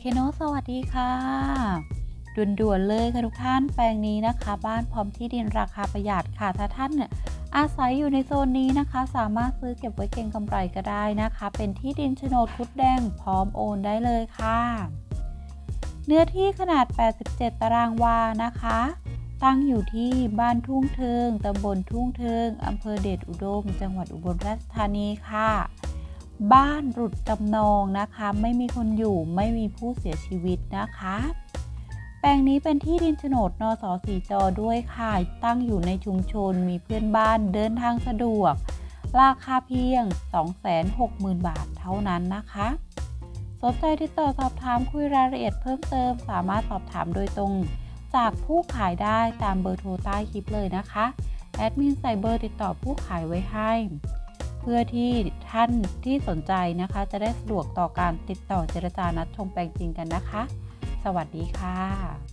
เคโนสวัสดีค่ะ ด่วนๆเลยค่ะทุกท่านแปลงนี้นะคะ บ้านพร้อมที่ดินราคาประหยัดค่ะ ถ้าท่านเนี่ยอาศัยอยู่ในโซนนี้นะคะ สามารถซื้อเก็บไว้เก็งกำไรก็ได้นะคะ เป็นที่ดินโฉนดคุดแดงพร้อมโอนได้เลยค่ะ เนื้อที่ขนาด 87 ตารางวานะคะ ตั้งอยู่ที่บ้านทุ่งเทิงตำบลทุ่งเทิงอำเภอเดชอุดม จังหวัดอุบลราชธานีค่ะ บ้านหลุดจำนองนะคะ ไม่มีคนอยู่ไม่มีผู้เสียชีวิตนะคะ แปลงนี้เป็นที่ดินโฉนดนสสีจอด้วยค่ะ ตั้งอยู่ในชุมชนมีเพื่อนบ้านเดินทางสะดวก ราคาเพียง 260,000 บาทเท่านั้นนะคะสนใจติดต่อสอบถามคุยรายละเอียดเพิ่มเติม สามารถสอบถามโดยตรง จากผู้ขายได้ตามเบอร์โทรใต้คลิปเลยนะคะ แอดมินใส่เบอร์ติดต่อผู้ขายไว้ให้ เพื่อที่ท่านที่สนใจนะคะ จะได้สะดวกต่อการติดต่อเจรจานัดชมแปลงจริงกันนะคะ สวัสดีค่ะ